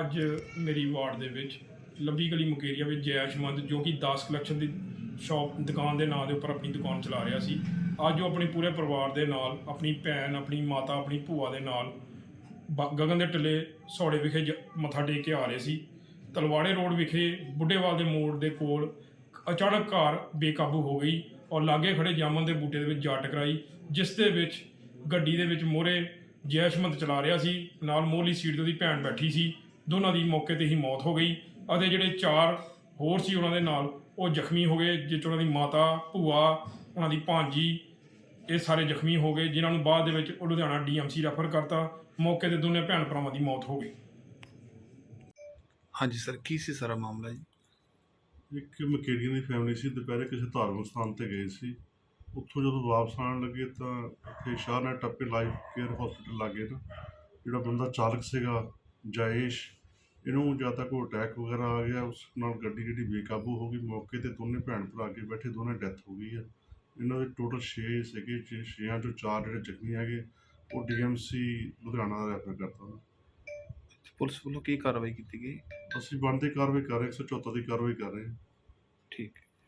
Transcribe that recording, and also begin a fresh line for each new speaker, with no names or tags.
ਅੱਜ ਮੇਰੀ ਵਾਰਡ ਦੇ ਵਿੱਚ ਲੰਬੀ ਗਲੀ ਮੁਕੇਰੀਆ ਵਿੱਚ ਜੈਸ਼ਮੰਦ ਜੋ ਕਿ 10 ਕਲੈਕਸ਼ਨ ਦੀ ਸ਼ਾਪ, ਦੁਕਾਨ ਦੇ ਨਾਂ ਦੇ ਉੱਪਰ ਆਪਣੀ ਦੁਕਾਨ ਚਲਾ ਰਿਹਾ ਸੀ, ਅੱਜ ਉਹ ਆਪਣੇ ਪੂਰੇ ਪਰਿਵਾਰ ਦੇ ਨਾਲ, ਆਪਣੀ ਭੈਣ, ਆਪਣੀ ਮਾਤਾ, ਆਪਣੀ ਭੂਆ ਦੇ ਨਾਲ ਬ- ਗਗਨ ਦੇ ਟਿੱਲੇ ਸੌੜੇ ਵਿਖੇ ਜ- ਮੱਥਾ ਟੇਕ ਕੇ ਆ ਰਹੇ ਸੀ। ਤਲਵਾੜੇ ਰੋਡ ਵਿਖੇ ਬੁੱਢੇਵਾਲ ਦੇ ਮੋੜ ਦੇ ਕੋਲ ਅਚਾਨਕ ਕਾਰ ਬੇਕਾਬੂ ਹੋ ਗਈ ਔਰ ਲਾਗੇ ਖੜੇ ਜਾਮਨ ਦੇ ਬੂਟੇ ਦੇ ਵਿੱਚ ਜਾ ਟਕਰਾਈ, ਜਿਸ ਦੇ ਵਿੱਚ ਗੱਡੀ ਦੇ ਵਿੱਚ ਮੋਰੇ ਜੈਸ਼ਮੰਤ ਚਲਾ ਰਿਹਾ ਸੀ, ਨਾਲ ਮੋਹਲੀ ਸੀਟ ਤੇ ਉਹਦੀ ਭੈਣ ਬੈਠੀ ਸੀ। ਦੋਨਾਂ ਦੀ ਮੌਕੇ ਤੇ ਹੀ ਮੌਤ ਹੋ ਗਈ ਅਤੇ ਜਿਹੜੇ ਚਾਰ ਹੋਰ ਸੀ ਉਹਨਾਂ ਦੇ ਨਾਲ ਉਹ ਜ਼ਖਮੀ ਹੋ ਗਏ ਜਿਸ 'ਚ ਉਹਨਾਂ ਦੀ ਮਾਤਾ ਭੂਆ ਉਹਨਾਂ ਦੀ ਭਾਂਜੀ ਇਹ ਸਾਰੇ ਜ਼ਖਮੀ ਹੋ ਗਏ ਜਿਨ੍ਹਾਂ ਨੂੰ ਬਾਅਦ ਦੇ ਵਿੱਚ ਉਹ ਲੁਧਿਆਣਾ ਡੀਐਮਸੀ ਰੈਫਰ ਕਰਤਾ। ਮੌਕੇ ਤੇ ਦੋਨੇ ਭੈਣ ਭਰਾਵਾਂ ਦੀ ਮੌਤ ਹੋ ਗਈ।
ਹਾਂਜੀ ਸਰ ਕੀ ਸੀ ਸਾਰਾ ਮਾਮਲਾ ਜੀ?
ਇੱਕ ਮਕੇਰੀਆਂ ਦੀ ਫੈਮਿਲੀ ਸੀ ਦੁਪਹਿਰੇ ਕਿਸੇ ਧਾਰਮਿਕ ਸਥਾਨ ਤੇ ਗਏ ਸੀ। ਉੱਥੋਂ ਜਦੋਂ ਵਾਪਸ ਆਉਣ ਲੱਗੇ ਤਾਂ ਇੱਥੇ ਸ਼ਾਹਨਾ ਟੱਪੇ ਲਾਈਫ ਕੇਅਰ ਹਸਪੀਟਲ ਲਾਗੇ ਨਾ ਜਿਹੜਾ ਬੰਦਾ ਚਾਲਕ ਸੀਗਾ ਜਾਇਸ਼ ਇਹਨੂੰ ਜਾਂ ਤਾਂ ਕੋਈ ਅਟੈਕ ਵਗੈਰਾ ਆ ਗਿਆ ਉਸ ਨਾਲ ਗੱਡੀ ਜਿਹੜੀ ਬੇਕਾਬੂ ਹੋ ਗਈ ਮੌਕੇ ਤੇ ਦੋਨੇ ਭੈਣ ਭਰਾ ਕੇ ਬੈਠੇ ਦੋਨੇ ਡੈਥ ਹੋ ਗਈ ਆ। ਇਹਨਾਂ ਦੇ ਟੋਟਲ 6 ਸੀਗੇ 6ਾਂ ਚੋਂ ਚਾਰ ਜਿਹੜੇ ਜ਼ਖਮੀ ਹੈਗੇ ਉਹ ਡੀਐਮਸੀ ਲੁਧਿਆਣਾ ਦਾ ਰੈਫਰ ਕਰਤਾ
ਪੁਲਿਸ ਵੱਲੋਂ ਕੀ ਕਾਰਵਾਈ ਕੀਤੀ ਗਈ?
ਅਸੀਂ ਬਣਦੀ ਕਾਰਵਾਈ ਕਰ ਰਹੇ 174 ਦੀ ਕਾਰਵਾਈ ਕਰ ਰਹੇ ਹਾਂ।
ਠੀਕ ਹੈ।